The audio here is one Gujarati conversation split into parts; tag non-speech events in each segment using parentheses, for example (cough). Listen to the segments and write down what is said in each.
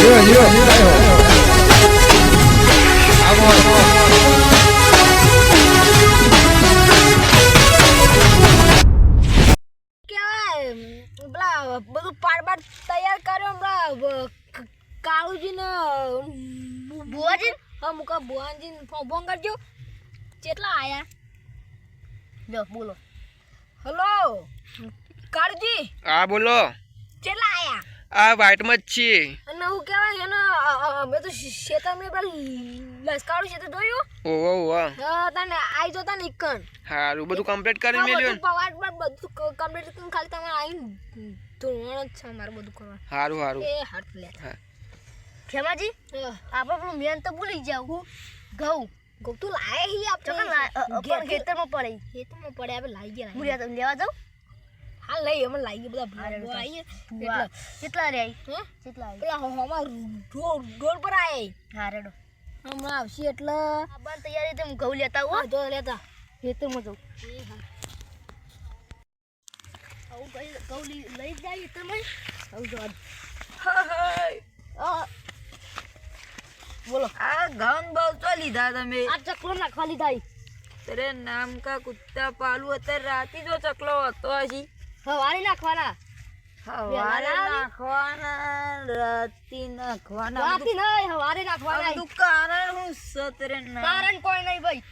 લ્યો લ્યો લ્યો. આવો આવો. કેવાય પેલા બધું પાડ પાડ તૈયાર કર્યો પેલા બ- ક- કાળુજીને બુવાજી હા મુકા બુવાજી ફોન ફોન કરજો કેટલા આયા લો બોલો હલો કાળુજી હા બોલો કેટલા આયા આ વાઇટમાં જ છીએ. અને હું કહેવાય એને અમે તો શેતર મેં પેલા લસકાળું શેતર જોયું ઓહો ઓહો હા તને આઈ જોતા ને ઇકન હારું બધું કમ્પ્લીટ કરી હા, મેલ્યું બધું પવાટ પર બધું કમ્પ્લીટ કરીને ખાલી તમારે આઈ ધોરણ જ છે અમારે બધું કરવાનું. હારું હારું. એ હાથ લે. હા. ખેમાજી આપણે પેલું મેન તો ભૂલી જાવ. ઘઉં. ઘઉં તો લાય હી આપણે પણ ખેતરમાં પડે. ખેતરમાં પડે આપણે લાવી ગયા હું તમે લેવા જાવ હા લઈ અમે લાવી બધા ભૂવા આવીએ એટલે કેટલા રે હે કેટલા પેલા હોમાં રોડ પર આય હા રેડો હમણાં આવશે એટલે બંધ તૈયારી તમે ઘઉં લેતા હો જો લેતા ખેતરમાં જાઉં આવું ગઈ ઘઉં લઈ જાય તમે આવું જો આ બોલો આ ઘઉં બહુ તો લીધા તમે આ ચકલો નાખવા લીધા. અરે નામ કા કુત્તા પાલુ અત્યારે રાતી જો ચકલો હતો હજી હવારે નાખવાના સવારે નાખવાના રાતી નાખવાના રાતી નહીં હવારે નાખવાના બધું કારણ હું સતરે ના કારણ કોઈ નહીં ભાઈ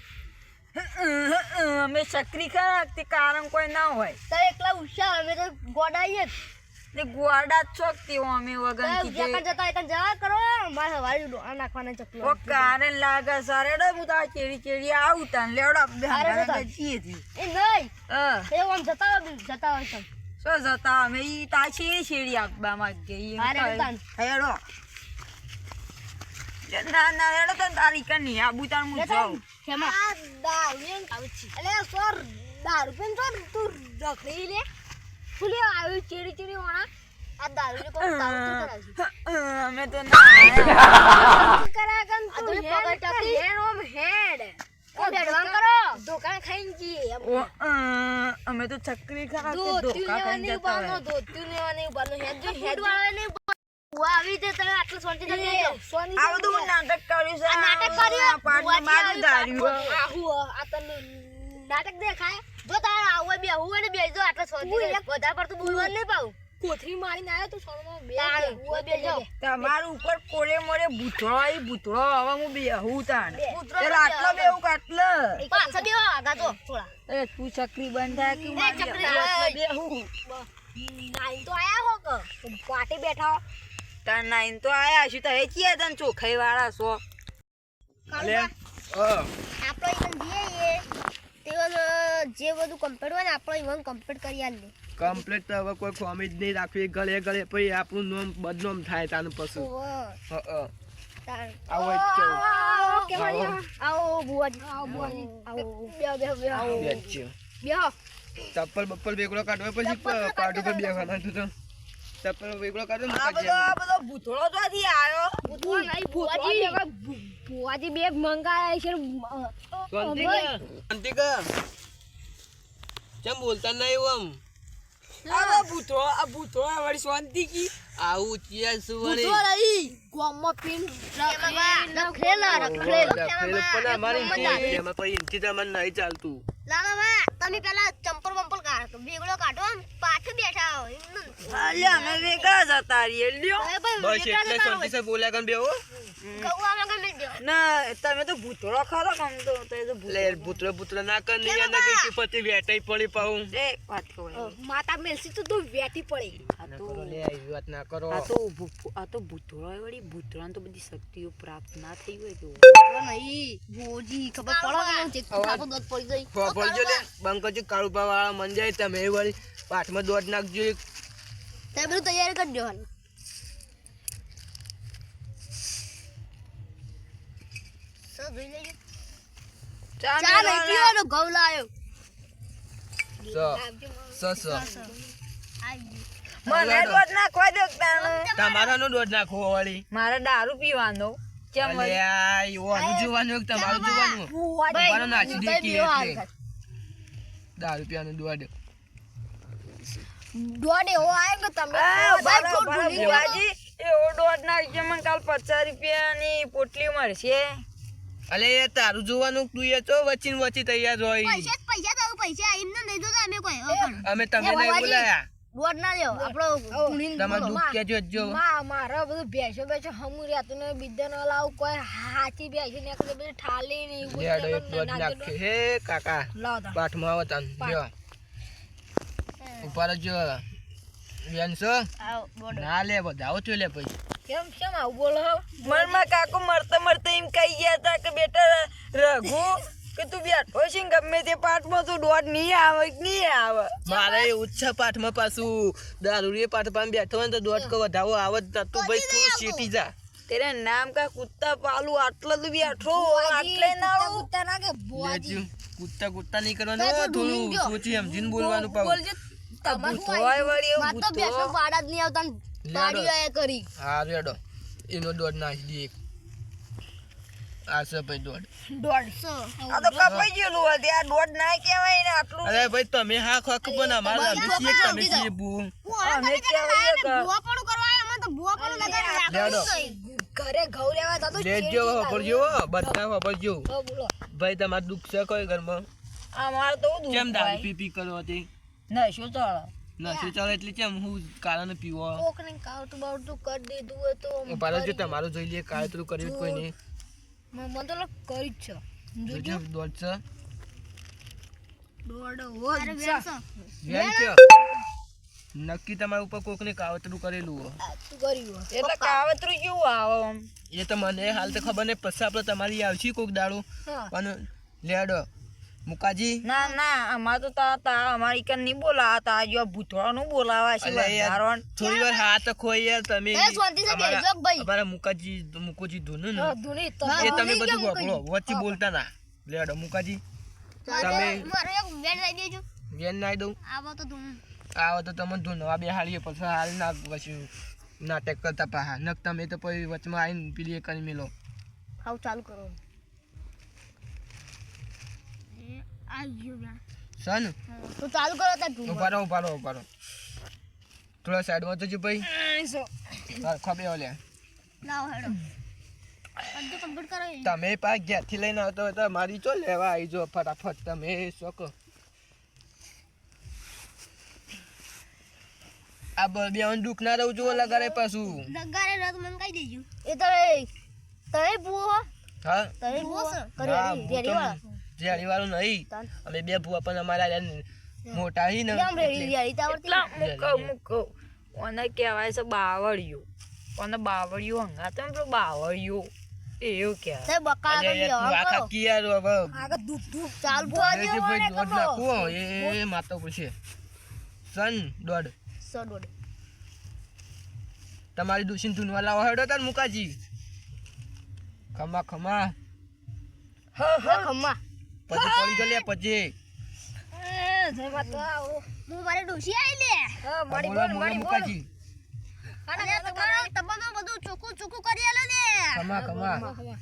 અમે ચકરી ખરા કારણ કોઈ ના હોય તો એકલા હુશાર અમે તો ગોડાઈએ જ ને ગોડા ચોકતી હો અમે વગન તો કીધે જ્યાં જતા એકન જવા કરો મારે હવારે ડોહા નાખવાના ચકલો ઓ કારણ લાગે સરેડો હું તો આ ચેડી ચેડી આવું તાન લેવડો આપણે અરે હાંગાના બધા. ગજીએ થી એ નહીં હા. એ આમ જતા હોય જતા હોય તમ શું જતા અમે ઈ તા છેડી છેડી આપવા માંગે ઈ હારે ઉતાન. હેડો. ના ના હેડો તો તારી કની આબુ તાર હું જાઉં. ખેમા. આ દારૂ અલે સોર દારૂ પીને તો તું રખડી લે. ફૂલી આવ્યું ચીડી ચીડી વાળા આ દારૂ ને કોણ દારૂ તું કરાવશે અમે તો ના. (laughs) કરા કન તું? હેડ હેડ ઓમ હેડ. ઓ બેડવાન કરો. દુકાન ખાઈને જી અમે તો ચકરી ખા કે દોત્યું ધોકા જતા હોય. દોત્યું લેવાની ઉપાડનો હેડ જો હેડ વાળાને બુઆ આવી તે તમે આટલું સોનથી તમે આ બધું નાટક કર્યું છે. નાટક કર્યું? પાટનું મારું ધાર્યું. આહુ આ તને નાટક દેખાય. જો તારે આવું બે હું ને બે જો આટલા સોનથી વધારે પડતું બોલવાનું નહીં પાઉં કોથરી મારીને આવ્યો તું સોનમાં બે બે બે જો તમારું ઉપર કોરે મોરે ભૂતળો આવી ભૂતળો હવે હું બેહું તાણ. આટલો બેહું કાટલો. પાછા બે આગા તો થોડા. એ તું ચકરી બંધ થાય કે મારી. બેહું. નાઈન તો આયા હો કે. પાટે બેઠા તાર નાઈન તો આયા છું તો એ ચિયા તને ચોખાઈ વાળા છો? અલે જઈએ તેવન જે બધું કમ્પ્લીટ હોય ને આપણે ઈવન કમ્પ્લીટ કરી આલે કમ્પ્લીટ તો હવે કોઈ ખોમી જ નહીં રાખવી. ગળે ગળે પછી આપણું નામ બદનામ થાય તાનું પછી. હા હા. આવો. આવો. આવો બુવાજી આવો. બુવાજી આવો બેહો બેહો બેહો. બેચ્યો. ચપ્પલ બપ્પલ બેગડો કાઢવા પછી પાટું પર બેસવાના તો. ચપ્પલ વેગળો કરજો આ બધો આ બધો ભૂતળો ચોથી આવ્યો બુવાજી ભૂવાજી બે મંગાયા છે શાંતિ કર. ચમ બોલતા નહીં આમ આ ભૂતળો આ ભૂતળો આ વળી શાંતિ કી આવું ચિયા શું વળી? બુવાજી ગોમમાં પીન રખેલા રખડેલ પણ અમારી ઇન્ચી- એમાં પછી ઇન્ચી તો નહીં ચાલતું લાલા તમે પેલા ચંપલ બંપલ કાઢો બેગડો કાઢો આમ પાછું બેઠા હો. અલ્યા અમે વેગળા જતા રહીએ લ્યો. બસ એટલે શાંતિ બોલ્યા કન બેહો. ના તમે તો ભૂતળો ખરો કમ તો તો એ તો લે ભૂતરો ભૂતરો ના કર નહીં એના કઈ પતિ વેટાઈ પડી પાઉં. એક વાત કહું માતા મેલસી તો તું વેટી પડી. લે ના કરો. આ તો આ તો ભૂતળો એ વળી ભૂતળાને તો બધી શક્તિઓ પ્રાપ્ત ના થઈ હોય તો. નહીં ભોજી ખબર પડે કે હું ચેક થાતો દત પડી જઈ લે બંકજી કાળુપા વાળા મન જાય તમે વળી પાઠમાં દોડ નાખજો તે બધું તૈયારી કરી દેવાની સર જોઈ ચા ચા મેળો ઘઉં લાયો. સ સ સ. મને દોઢ નાખવા દો તાણે. તમારાનો દોઢ નાખો વળી. મારે દારૂ પીવાનો. કેમ અલ્યા જોવાનું કે તમારું જોવાનું તમારો નાસી દે એટલે. દારૂ પીવાનું દોઢ. દોડ એવો આવ્યો કે તમે ભાઈ ખોટ ભૂલી બરાબર. એવો દોઢ દોઢ નાખજો મને કાલ પચાસ રૂપિયાની પોટલી મળશે. અલે એ તારું જોવાનું તું એ તો વચ્ચે વચ્ચે તૈયાર હોય. પૈસા પૈસા તારું પૈસા એમને નહીં જોતા અમે કોઈ અમે તમે એ નહીં બોલાયા. દોઢ ના લ્યો આપણો કુણીને તમારે. દુઃખ કેજો જો માં મારા બધું ભેંસો ભેંસો હમું રહેતું ને બીજા ન લાવું કોઈ હાચી ભેંસી ને બધી ઠાલી ને લેડો એક નાખે હે કાકા. પાઠમાં આવો તાન. જો. ઉપર જો બેન છો આવો, દોઢ. ના લે બધા. છો લે પછી. કેમ કેમ આવું બોલો? મનમાં કાકુ મરતા મરતા એમ કહી ગયા હતા કે બેટા રઘુ કે તું બેઠો છે ને ગમે તે પાઠમાં તું દોઢ નહીં આવે નહીં આવે. મારે એવું છે પાઠમાં પાછું. દારૂડી પાઠ પાન બેઠો હોય ને તો દોઢ કો વધાવો આવે જ તું ભાઈ તું સીટી જા. તેરા નામ કા કુત્તા પાલુ આટલો તું બેઠો આટલે ના કુત્તા ના કે બોજી કુત્તા કૂદતા નહીં કરવાનું. થોડું સોચી સમજીને બોલવાનું પાવ બોલજે તમારું હોય વળી એવું તો બેસો વાડા જ નહીં આવતા ને એ કરી. હા રેડો. એનો દોઢ નાખી દે એક. આ છે ભાઈ દોઢ. દોઢસો. આ તો કપાઈ ગયેલું હતું. આ દોઢ ના કહેવાય ને આટલું. અરે ભાઈ તમે હા ખોખ પણ અમારે અમે છીએ તમે છીએ બુ અમે કહેવાય કે ભૂવાપણું કરવા અમે તો ભૂવાપણું લગાડવા લેડો ઘરે ઘઉં લેવા જતો લેજો વાપરજો બધા વાપરજો. ભાઈ તમારે દુઃખ છે કોઈ ઘરમાં? અમારે તો દૂધ કેમ દારૂ પી પી કરો હતી નહીં શું ચાલે? નશો ચાલે? એટલે કેમ? હું કારણ પીવો? કોકને કાવતું બાવતું કરી દીધું તો આમ જો તમારું જોઈ લે કાળતરું કર્યું કોઈ નહીં. મને તો લાગે કરી જ છે. જોજો છે. નક્કી તમારા ઉપર કોકને કાવતરું કરેલું હો કર્યું એટલે કાવતરું કેવું આવે આમ? એ તો મને હાલ તો ખબર નહીં પછી આપણે તમારી આવશે કોક દાડો. પણ લેડો મુકાજી? ના ના અમારે તો તા તા અમારી કન નહીં બોલાવા તા જો ભૂતવાળાનું બોલાવા છે યાર. થોડી વાર હાથ ખોઈ યાર તમે. એ શાંતિથી અમારા- બેસજો ભાઈ. અમારા મુકાજી મુકુજી ધૂનું ને. ધૂણી તો એ તમે ધૂની બધું વાપરો વચ્ચે બોલતા ના. લેડો મુકાજી. તમે મારે એક વેણ લઈ દેજો. વેન નાઈ દઉં? આવો તો તું આવો તો તમે ધૂનવા બે હાલીએ પછી હાલ ના પછી નાટક કરતા પાહા. નક તમે તો પછી વચમાં આવીને પેલી એ કરી મેલો. હાવ ચાલુ કરો એ આ ગયું વેણ. સન? તો ચાલુ કરો તાર ઢૂંઢો. ઊભા રહો ઊભા રહો ઊભા રહો. થોડા સાઈડમાં જજો ભાઈ. ખબે ઓલે લાવો હેડો. બધું complete કરો તમે પા ઘેરથી લઈને આવતો હોય તો મારી ચો લેવા આવી જો ફટાફટ તમે શોકો આ બ- બે દુઃખ ના રહું છું લગાડે પાછું. લગાડે રત મન કઈ દેજો. એ તો તમે બુઓ હા. તમે ના, કરી રેડી વાળા રેડી વાળું નહીં અમે બે ભૂવા પણ અમારા મોટા હી ને. એટલે. મૂકો મૂકો. કહેવાય છે બાવળિયું? કોને બાવળિયું હંગાતો ને પેલું બાવળિયું. એવું કહેવાય. બકા કિયાર હવે. આગળ ધૂપ ધૂપ ચાલ ભૂવા એ માતો પૂછે. સન દોડ સો તમારી દુશીન ધૂનવા લાવો હેડો તાર મુકાજી. ખમા ખમા. ખમ્મા પછી પડી ગયો લે પછી. જેમાં તો આવો હું મારી ડોશી આવી લે હા, મારી બોલ મારી બોલ મુકાજી અને તમારો તમારો બધું ચોખ્ખું ચોખ્ખું કરી આલો ને. ખમા ખમા.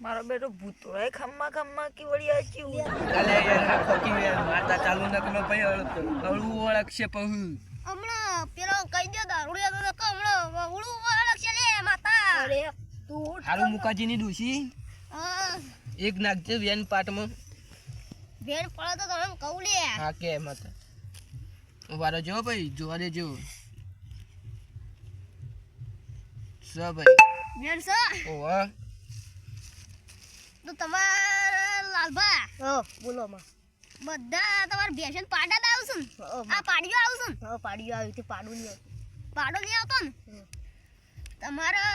મારો બેટો ભૂતોય ખમ્મા ખમ્મા કે વળી આ યાર ખોટી માતા ચાલુ ન કરો ભાઈ અળું ઓળખશે પહુ હમણાં પેલો કહી દે દારૂડિયા તો નકો હમણાં ઉડું વળગશે લે માતા. અરે તું હારું મુકાજીની દુશી હા, એક નાખજે વેન પાટમાં. વેન પડે તો તમે કહું લે. હા કે મત વારો જો ભાઈ જોવા દેજો. સ ભાઈ. વેન સ. ઓવા તો તમારા લાલભા હો બોલો માં. બધા તમારા ભેશન પાડા આવશે આ પાડીઓ આવશે હા પાડીઓ આવી તે પાડું નહીં આવતું. પાડો નહીં આવતો ને? તમારા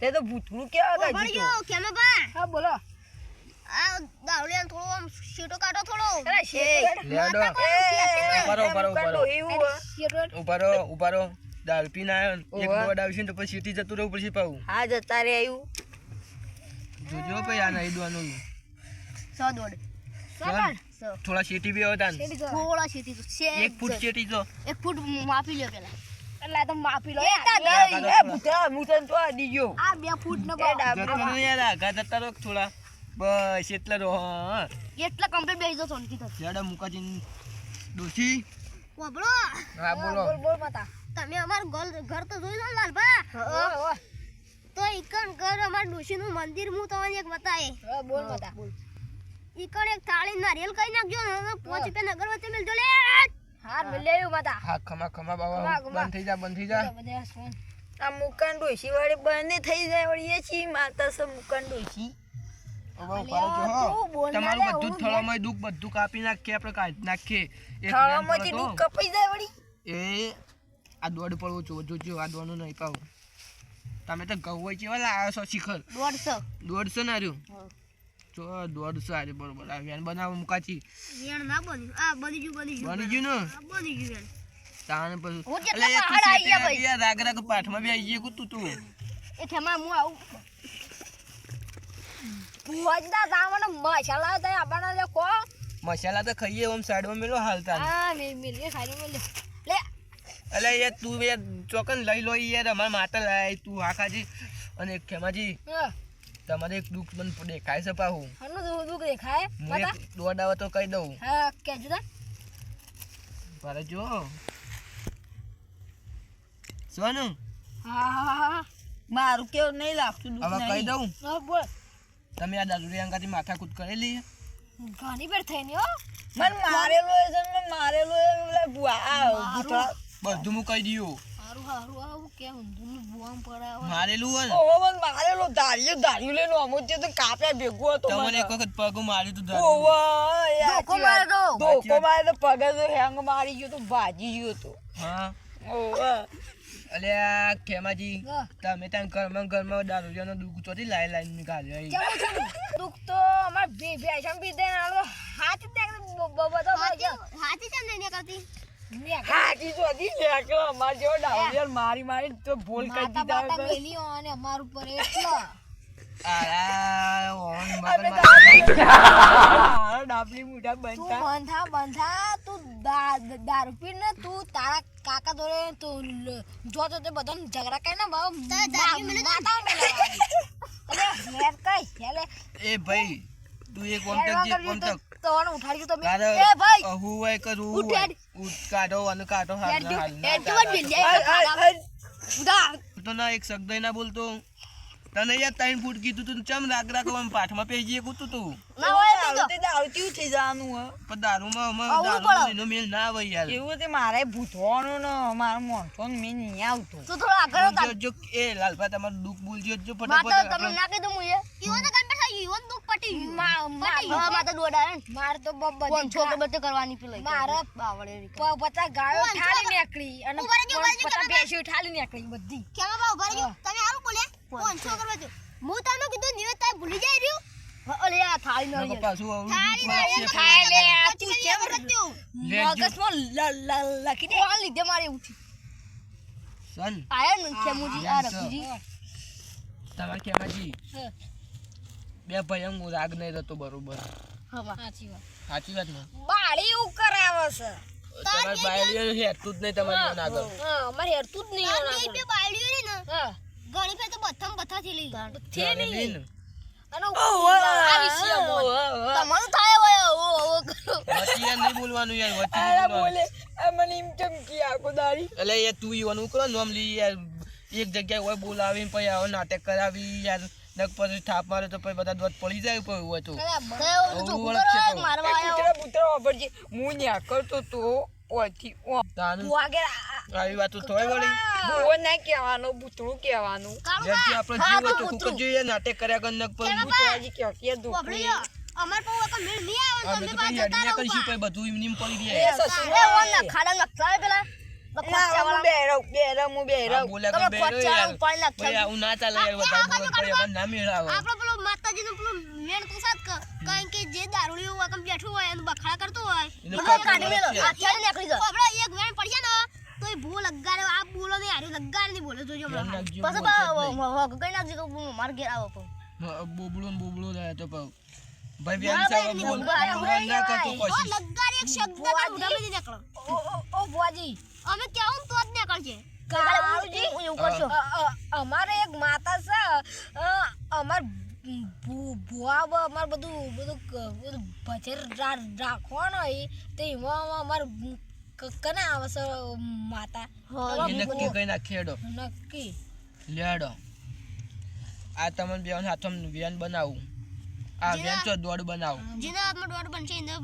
તે તો ભૂતળું કેવા હતા જીતો કેમ બા હા બોલો. આ દાવલિયાને થોડો આમ શીટો કાઢો થોડો. લેડો. ઉભારો ઉભારો ઉભારો ઉભારો ઉભારો દાળ પીને આવ્યો એક ઓવે. આવશે ને તો પછી સીટી જતું રહેવું પડશે પાવું હા જતા રે આવ્યું જોજો ભાઈ આ નહીં દોવાનું. સો દોડ. થોડા સીટી બી આવતા થોડા શીટી તો એક ફૂટ સીટી તો એક ફૂટ માપી લ્યો પેલા. એટલે તો માપી લો. એકા આ દઈ. એ ભૂતરા હું તો આડી ગયો. આ બે ફૂટ ને એ જતો નહીં યાર આગા જતા રહો થોડા. બસ એટલે રહો હા. કમ્પ્લીટ બેસી જાઓ તો લેડો મુકાજી ડોશી. વાપરો હા બોલો. બોલ બોલ માતા. તમે અમાર ઘર ઘર તો જોઈ લો લાલભા. તો ઈકણ ઘર અમાર ડોશીનું મંદિર હું તમને એક બતાય બોલ માતા. ઈકણ એક થાળી નારિયેલ કઈ નાખજો ને પાંચ રૂપિયા અગરબત્તી મેલજો લે હાર મિલ્યા માતા. હા ખમા ખમા ખમા. બંધ થઈ જા બંધ થઈ જા. આ મુકાન ડોસી વાળી બંધ થઈ જાય વળી એ છી માતા સ મુકાન છો ના તમારું બધું જ થળામાં દુઃખ બધું કાપી નાખીએ આપણે કાઢી નાખીએ. એક દુઃખ કપાઈ જાય વળી. એ આ દોડ પડવું છો જોજો આ દોડનું નહીં પાવું તમે તો ઘઉં હોય કેવા લાવ્યા છો શિખર? દોઢસો. દોઢસો ના આર્યું જો દોડશો આરે બરોબર આ વેન બનાવો મુકાથી વેણ ના. બની આ બની ગયું બની ગયું. બની ગયું ને? બની ગયું વેણ તાણ પછી એટલે એક તું ભાઈ. રાગ રાગ પાઠમાં બી આઈ ગયું તું તું. એ ખેમા હું આવું. ભુવાજના સામાનો મસાલા તો આપણને લે કો મસાલા તો ખાઈએ સાઈડ સાઈડમાં મેલો હાલતા. હા મે મેલે ખાઈ મેલે લે. અલે યાર તું યાર ચોકન લઈ લો યાર અમાર માતા લાય તું આખાજી અને ખેમાજી હા. તમારે એક દુઃખ મને દેખાય છે પાહું હનું દુઃખ દુઃખ દેખાય હું એક તો કહી દઉં. હા કેજો તા. પર જો. સોનુ હા હા હા મારું કેવું નહીં લાગતું હવે દુઃખ કહી દઉં. બોલ. તમે આ દાદુરી અંગાથી માથાકૂટ કરેલી? ઘણી બેર થઈ હો. મને મારેલો એ છે મારેલો એ બધું હું કહી દઉં. હારું આવું કે ઊંધું? ભુવામ પડાવે મારેલું હોય મને મારેલો ધાર્યું ધાર્યું લઈને અમુક જે તો કાપ્યા ભેગું હતો તમને મને. એક વખત પગ માર્યું તો એ ધોકો માર્યો તો. ધોકો માર્યો તો પગ તો હેંગ મારી ગયો તો ભાજી ગયો તો. હા. ઓહો અલે આ ખેમાજી. તમે ત્યાં ઘરમાં ઘરમાં દારૂડિયાનો દુઃખ ચોથી લાઈ લાઈ નીકાળ્યો દુઃખ તો અમાર બે છે આલો હાથ બધો હાથી ચાલ નહીં કરતી જા હાજી તો હતી અમાર જેવો ડાવડિયાર મારી મારી તો ભૂલ કરી દીધા બાતા હવે. મેલી અને અમાર ઉપર એટલો. જો. માતા એ ભાઈ તું એક તક ઉઠાડી તમે? એ ભાઈ અહુ હોય કે રૂ ઉઠ કાઢો અને કાઢો હાલ હાલ મિલ. ઉધા. તો ના એક શબ્દ ના બોલતો. તને યાર ત્રણ ફૂટ કીધું તું ચમ રાગ રાગ આમ પાઠમાં પેજી કૂતું તું. ના હોય તો તે. દારૂ કેવું થઈ જવાનું હે? પણ દારૂમાં અમે આવવું દારૂમાં મેલ ના આવે યાર. એવું તે મારે ભૂતવાનું ને મારો મોણસો ને મેં નહીં આવતો. તું થોડો આગળ જો એ લાલભા તમારું દુઃખ બોલજો જો ફટાફટ. તમે ના કીધું હું એ. કાન ઈવોને દુઃખ પટી ગયું. મા- તો ને. માર તો બ- બધી છોકરો બધું કરવાની પેલો મારા બાવળે. પચાસ ગાયો ઠાલી નીકળી અને પચાસ તમે ઠાલી નીકળી બધી કેમ બાવ ઊભા રહેજો. તમે આવું બોલે કોણ છોકરો બધું હું તમને કીધું નિવેદ તાય ભૂલી જાય રહ્યું? અલે આ થાળી નળી. પાછું આવું થાળી દુઃખ નળી વાગશે. ખાય લે, તું કેમ એમ મગજમાં લ- લ- લખી દે કોણ લીધે મારે એવું થયું? સન આયા ને આ. તમારે કેમાજી હા. બે ભાઈ હું રાગ નહીં રહેતો બરોબર. સાચી વાત. સાચી વાત ને? બાળી એવું કરાવે છે. તમારે બાળીઓ હેરતું જ નહીં તમારી જોડે આગળ હા અમારે હેરતું જ નહીં આ બે બાળીઓ ને, હા. ઘણી ફેર તો બથમ લઈ. અને તમારું થાય હોય, ઓ, ઓ કરો. વચ્ચે નહીં બોલવાનું યાર વચ્ચે નહીં અરે બોલવાનું. બોલે મને એમ ચમકી આખો દાડી. એટલે યાર તું ઈવાનું કરો નોમ લી યાર એક જગ્યાએ હોય બોલાવીને પછી આવો નાટક કરાવી યાર. નક પછી થાપ મારે તો પછી બધા દોત પડી જાય તો એવું તો ચોખ્ખું ઓળખ છે કરો, તો. મારવા એ આયો. કૂતરા બૂતરા હું ન્યા કરતો તો ઓથી ઓ આવી વાતો થોય વળી. ભૂવો ના કહેવાનો ભૂતળું કહેવાનું. બા, આપણો જીવ હોય તો તો જોઈએ નાટક કર્યા કર નક પર ભૂતળાજી કહે કે વાપરી દુખી અમાર પર કોઈ મેળ નહીં આવે તમે પાછા તારા ઉપર કરીશું બધું એમ નેમ પડી એ રહે સસુર એ ઓન નખાડા નખતા પેલા પેલું મેણ તો ભાઈ બેન સાહેબ બોલ બોલ ના કરતો કોશિશ લગાડે એક શબ્દ ના નીકળો ઓ ઓ ઓ બુઆજી અમે કેવું તો જ નીકળશે કાળુજી હું એવું કરશો. અમારે એક માતા છે અમાર ભૂ- અમાર બધું બધું બધું ભજર રાખવાનું તો એમાં અમાર કને આવે છે માતા? નક્કી કઈ નાખી હેડો નક્કી. લેડો. આ તમને બે હાથમાં વ્યન બનાવું. આ વ્યન તો દોડ બનાવું. જેના હાથમાં દોડ બનશે એને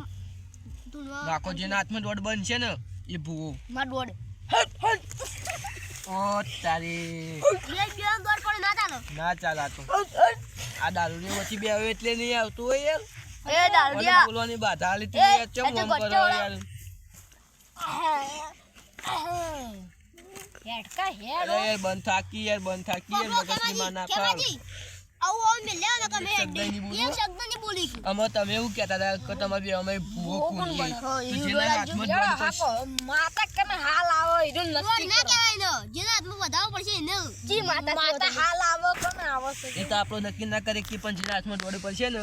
નાખો જેના હાથમાં દોડ બનશે ને. એ ભૂવો. માર દોડ. ઓ તારી. બે બે દોડ પડે ના ચાલો. ના ચાલ આ દારૂ ની વચ્ચે બે આવે એટલે નહીં આવતું હોય યાર. એ દારૂ દારૂડિયા બોલવાની બાધા આલી એ, તી યાર, ચમ ઓમ કરો. યાર. હેડકા હેડ. એ બંધ થાકી યાર બંધ થાકી યાર મગજની માં ના ખાવ આવું તમે એક શબ્દ બોલો. અમે તમે એવું કહેતા હતા કે તમારે બે અમે ભૂવો કૂદીએ. હા, તો ઈ જેના હાથમાં પડશે- માતા કને હાલ આવો એનું દોડ નક્કી ના કરો. કહેવાય ને જેના હાથમાં વધાવો પડશે એને. જી માતા માતા હાલ આવો કને આવો એ તો આપણો નક્કી ના કરે કે પણ જેના હાથમાં દોડ પડશે ને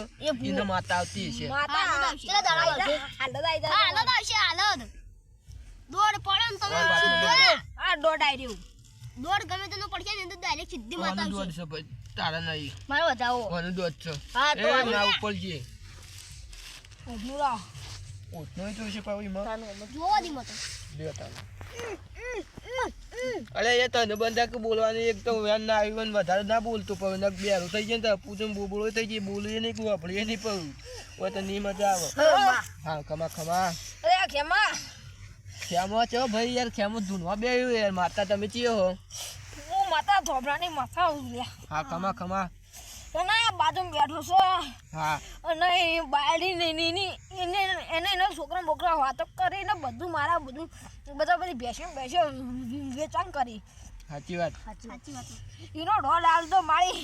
એનો માતા આવતી હશે. માતા આવશે. દાડા હાલ આવશે પડે ને તમે આ દોડ. આવી રહ્યું. દોડ ગમે તેનો પડશે ને તો ડાયરેક્ટ સીધી માતા આવશે. છે? તારા નહીં. મારે વધાવો. મને દોત છે. હા તો એ ના ઉપર જે ઓઢલું રાહ. તો છે પાછું એમાં. જોવા દી મત લે તારે. અરે એ તને બંધા કે બોલવાની એક તો વેન ના આવી વધારે ના બોલતો પણ નક બેરો થઈ જાય ને તો પૂછું બોબળો થઈ જાય બોલીએ નહીં કોઈ એ નહીં પણ હોય તો નહીં મજા આવે. હા ખમા ખમા. અરે ખેમા. ખેમો છો ભાઈ યાર ખેમો ધૂનવા બે યાર માતા તમે ચિયો હું. માતા ધોબરાની માથા ઉલ્યા હા કમા કમા અને બાજુ બેઠો છો. હા. અને બાયડી ને એની- એની- એને એને એના છોકરા બોકરા વાતો કરીને બધું મારા બધું બધા બધી બેસે બેસે વેચાણ કરી. સાચી વાત. સાચી વાત. એનો ઢોલ હાલ તો મારી.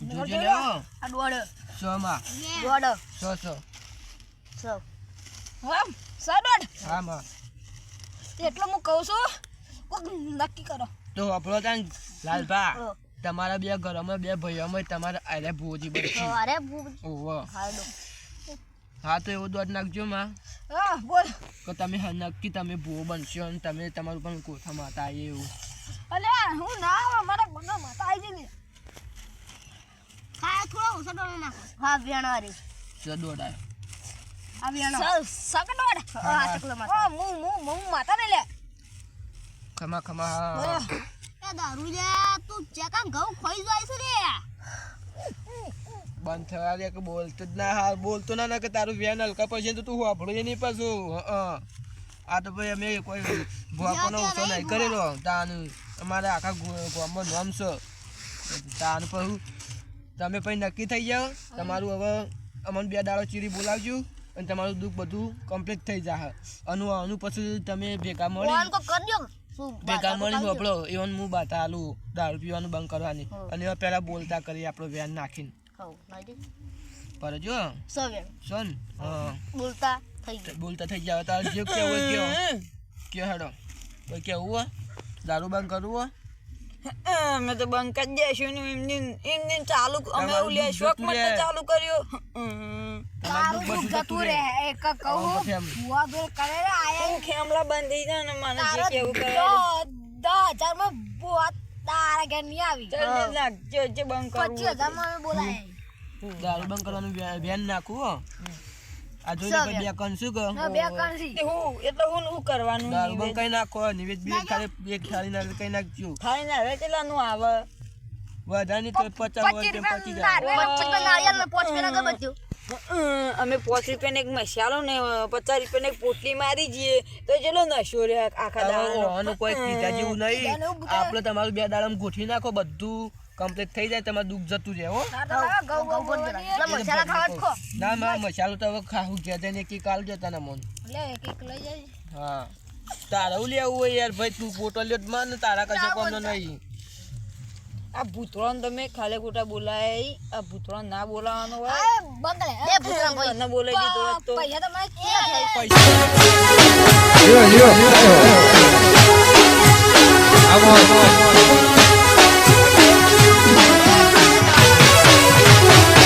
જોજો ને આ દોડ. સો માં દોડ સો સો સૌ હા સડોડ હા માં. એટલે હું કહું છું નક્કી કરો. તો આપણો ત્યાં લાલભા તમારા બે ઘરોમાં બે ભાઈઓમાં તમારે અરે ભૂજી બનશે અરે ઓહો. હા તો એવું દોડ નાખજો માં. હા બોલ. કે તમે નક્કી તમે ભૂવો બનશો અને તમે તમારું પણ કોઠા માતા આવીએ એવું. અલે હું ના આવે મારા ગુનો માતા આવી જઈને હા થોડો ઓછો ડોળો નાખો. હા વેણારી જો દોડ આવ્યો આ વિયાણો સકડોડ હા ચકલો માતા. હા હું હું હું માતા ને લે. ખમા ખમા એ દારૂ લે તું ચેકા ઘઉં ખોઈ જાય છે રે બંધ થવા દે કે બોલતો જ ના હાલ બોલતો ના ના કે તારું વેન હલકા પછી તો તું વાપરો નહીં પાછું. હં. આ તો ભાઈ અમે કોઈ ભોકોનો ઓછો નહીં કરેલો. તાનું અમારે આખા ગામમાં નામ છે. તાનું પછી તમે પછી નક્કી થઈ જાઓ. તમારું હવે અમને બે દાડો ચીરી બોલાવજો અને તમારું દુઃખ બધું કમ્પ્લીટ થઈ જાય અનુ અનુ પછી તમે ભેગા મળી ભેગા મળી વાપરો એવન હું બાતા આલુ દારૂ પીવાનું બંધ કરવાની. અને એવા પહેલા બોલતા કરી આપણો વેન નાખીને. પર જો. સોન બોલતા થઈ બોલતા થઈ જાવ તાર જે કેવું કેવો (laughs) કયો હેડો? કોઈ કેવું દારૂ બંધ કરવું અમે તો બંધ કરી દેશું ને એમને એમને ચાલુ અમે એવું દૂધ શોખ માટે ચાલુ કર્યો. તારું દુઃખ જતું રહે. એક કહું. ભૂવા એમ. કરે રે આયા ખેમલા બંધી જાય ને મને જે કેવું કરે દસ હજારમાં ભૂવા તારા ઘેર નહીં આવી. જે જે બંધ કરું પચીસ હજારમાં બોલાય. દારૂ બંધ કરવાનું બેન નાખું હો. આ જોઈ લે બે કણ શું કહો? બે કણસી હું એટલે હું હું કરવાનું દારૂ કઈ નાખો નિવેદ બી ખાલી એક થાળી ના કઈ નાખજો. ખાઈને હવે કેટલાનું આવે. વધારે તો પચાસ પચી જાય રૂપિયા ને પાંચ રૂપિયા ના અમે પાંચ રૂપિયાને એક મસાલો ને પચાસ રૂપિયાને એક પોટલી મારી જઈએ. તો ચલો નશો રે આખા હવે કોઈ કીધા જેવું નહીં. આપણે તમારું બે દાડામાં ગોઠવી નાખો બધું. કમ્પ્લીટ થઈ જાય તમારે દુઃખ જતું જાય હો ના ના મસાલો તો હવે ખાવું ગયા જાય એક એક આલજો તને મોન હા તારા ઉલી આવું હોય યાર ભાઈ તું ફોટો લ્યો માં ને તારા કશો કોનો નહીં આ ભૂતરાણ તમે ખાલી ખોટા બોલાય આ ભૂતરાણ ના બોલાવાનો હોય બંગલે એ ભૂતરાણ ભાઈ બોલાઈ દીધો તો પૈસા તો મને કેલા પૈસા યો આવો આવો